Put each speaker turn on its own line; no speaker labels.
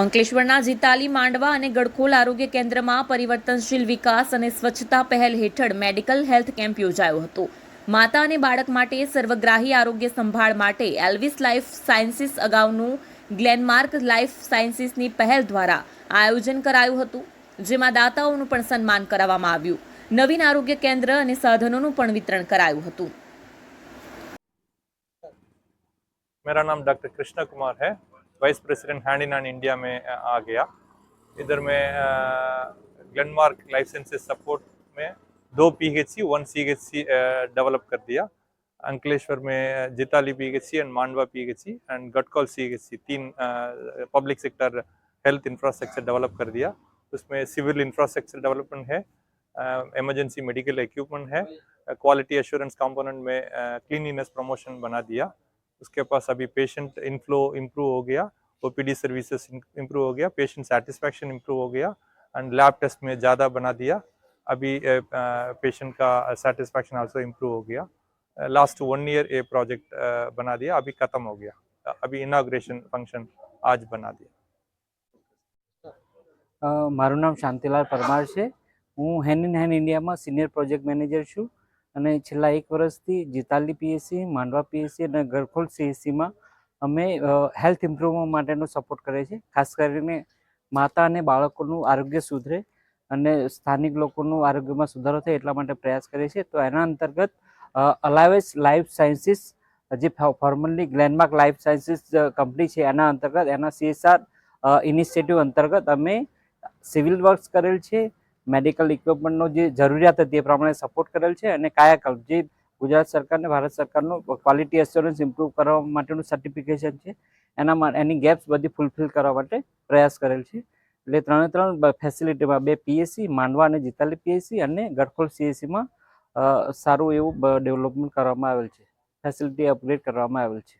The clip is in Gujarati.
અંકલેશ્વરના જીતાલી માંડવા અને ગડખોલ આરોગ્ય કેન્દ્રમાં પરિવર્તનશીલ વિકાસ અને સ્વચ્છતા પહેલ હેઠળ મેડિકલ હેલ્થ કેમ્પ યોજાયો હતો. માતા અને બાળક માટે સર્વગ્રાહી આરોગ્ય સંભાળ માટે એલ્વિસ લાઇફ સાયન્સીસ અગાઉનું ગ્લેનમાર્ક લાઈફ સાયન્સીસની પહેલ દ્વારા આયોજન કરાયું હતું, જેમાં દાતાઓનું પણ સન્માન કરાવવામાં આવ્યું. નવીન આરોગ્ય કેન્દ્ર અને સાધનોનું પણ વિતરણ કરાયું હતું.
મેરા નામ ડૉક્ટર કૃષ્ણ કુમાર હૈ. Vice president hand in hand India में आ गया। इधर में ग्लेनमार्क लाइसेंसेस सपोर्ट में दो पीएचसी वन सीएचसी डेवलप कर दिया। अंकलेश्वर में Jitali PHC and Mandva PHC and Gadkhol CHC तीन public sector health infrastructure develop कर दिया। उसमें सिविल इंफ्रास्ट्रक्चर डेवलपमेंट है इमरजेंसी मेडिकल इक्विपमेंट है क्वालिटी एश्योरेंस कंपोनेंट में क्लीनिनेस प्रमोशन बना दिया। उसके पास अभी पेशेंट इनफ्लो इम्प्रूव हो गया ओपीडी सर्विसेज इम्प्रूव हो गया पेशेंट सेटिस्फैक्शन इम्प्रूव हो गया एंड लैब टेस्ट में ज़्यादा बना दिया अभी पेशेंट का सेटिस्फैक्शन आल्सो इम्प्रूव हो गया लास्ट वन ईयर ये प्रोजेक्ट बना दिया अभी ख़त्म हो गया अ, अभी इनाग्रेशन फंक्शन आज बना दिया
અ, મારું નામ શાંતિલાલ પરમાર છે હું હેન્ડ ઇન હેન્ડ ઇન્ડિયામાં સિનિયર પ્રોજેક્ટ મેનેજર છું અને છેલ્લા એક વર્ષથી જીતાલી પીએસસી, માંડવા પીએસસી અને ગરખોલ સીએસસીમાં અમે હેલ્થ ઇમ્પ્રુવમેન્ટ માટેનો સપોર્ટ કરીએ છીએ ખાસ કરીને માતા અને બાળકોનું આરોગ્ય સુધરે અને સ્થાનિક લોકોનું આરોગ્યમાં સુધારો થાય એટલા માટે પ્રયાસ કરીએ છીએ તો એના અંતર્ગત અલાવેસ લાઈફ સાયન્સીસ જે formerly Glenmark life sciences company છે, એના અંતર્ગત એના સીએસઆર ઇનિશિયેટિવ અંતર્ગત અમે સિવિલ વર્ક્સ કરેલ છે. મેડિકલ ઇક્વિપમેન્ટનો જે જરૂરિયાત હતી એ પ્રમાણે સપોર્ટ કરેલ છે અને કાયાકલ્પ જે ગુજરાત સરકાર અને ભારત સરકારનું ક્વોલિટી એસ્યોરન્સ ઇમ્પ્રૂવ કરવા માટેનું સર્ટિફિકેશન છે, એના એની ગેપ્સ બધી ફૂલફિલ કરવા માટે પ્રયાસ કરેલ છે. એટલે ત્રણે ત્રણ ફેસિલિટીમાં બે પીએસસી માંડવા અને જીતાલી પીએસસી અને ગઢખોલ સીએસસીમાં સારું એવું ડેવલપમેન્ટ કરવામાં આવેલ છે. ફેસિલિટી અપગ્રેડ કરવામાં આવેલ છે.